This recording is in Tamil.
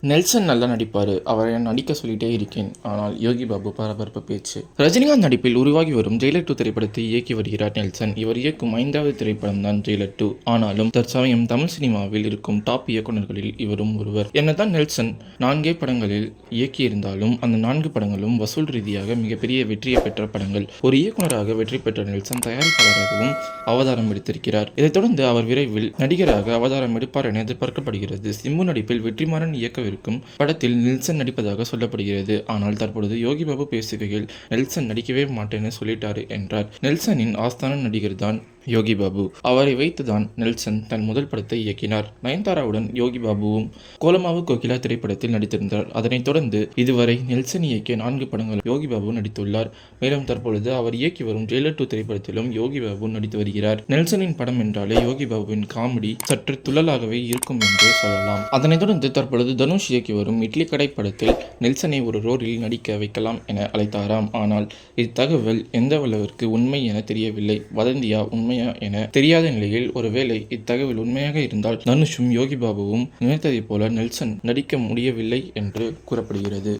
நெல்சன் நல்லா நடிப்பார். அவரை நடிக்க சொல்லிட்டே இருக்கேன். ஆனால் யோகி பாபு பரபரப்பு பேச்சு. ரஜினிகாந்த் நடிப்பில் உருவாகி வரும் ஜெயிலர் டூ திரைப்படத்தை இயக்கி வருகிறார் நெல்சன். இவர் இயக்கும் ஐந்தாவது திரைப்படம் தான் ஜெயிலர் டூ ஆனாலும் தற்சமயம் தமிழ் சினிமாவில் இருக்கும் டாப் இயக்குநர்களில் இவரும் ஒருவர். என்னதான் நெல்சன் நான்கே படங்களில் இயக்கியிருந்தாலும் அந்த நான்கு படங்களும் வசூல் ரீதியாக மிகப்பெரிய வெற்றியை பெற்ற படங்கள். ஒரு இயக்குனராக வெற்றி பெற்ற நெல்சன் தயாரிப்பாளராகவும் அவதாரம் எடுத்திருக்கிறார். இதைத் தொடர்ந்து அவர் விரைவில் நடிகராக அவதாரம் எடுப்பார் என எதிர்பார்க்கப்படுகிறது. சிம்பு நடிப்பில் வெற்றிமாறன் இயக்க இருக்கும். படத்தில் நெல்சன் நடிப்பதாக சொல்லப்படுகிறது. ஆனால் தற்பொழுது யோகி பாபு பேசுகையில் நெல்சன் நடிக்கவே மாட்டேன்னு சொல்லிட்டாரு என்றார். நெல்சனின் ஆஸ்தான நடிகர் தான் யோகி பாபு. அவரை வைத்துதான் நெல்சன் தன் முதல் படத்தை இயக்கினார். நயன்தாராவுடன் யோகி பாபுவும் கோலமாவு கோகிலா திரைப்படத்தில் நடித்திருந்தார். அதனைத் தொடர்ந்து இதுவரை நெல்சன் இயக்கிய நான்கு படங்கள் யோகி பாபு நடித்துள்ளார். மேலும் தற்பொழுது அவர் இயக்கி வரும் ஜெயலர் டூ திரைப்படத்திலும் யோகி பாபு நடித்து வருகிறார். நெல்சனின் படம் என்றாலே யோகி பாபுவின் காமெடி சற்று துள்ளலாகவே இருக்கும் என்று சொல்லலாம். அதனைத் தொடர்ந்து தற்பொழுது தனுஷ் இயக்கி வரும் இட்லி கடை படத்தில் நெல்சனை ஒரு ரோலில் நடிக்க வைக்கலாம் என அழைத்தாராம். ஆனால் இத்தகவல் எந்த அளவிற்கு உண்மை என தெரியவில்லை. வதந்தியா உண்மை உண்மையா என தெரியாத நிலையில் ஒருவேளை இத்தகவல் உண்மையாக இருந்தால் தனுஷும் யோகி பாபுவும் நினைத்ததைப் போல நெல்சன் நடிக்க முடியவில்லை என்று கூறப்படுகிறது.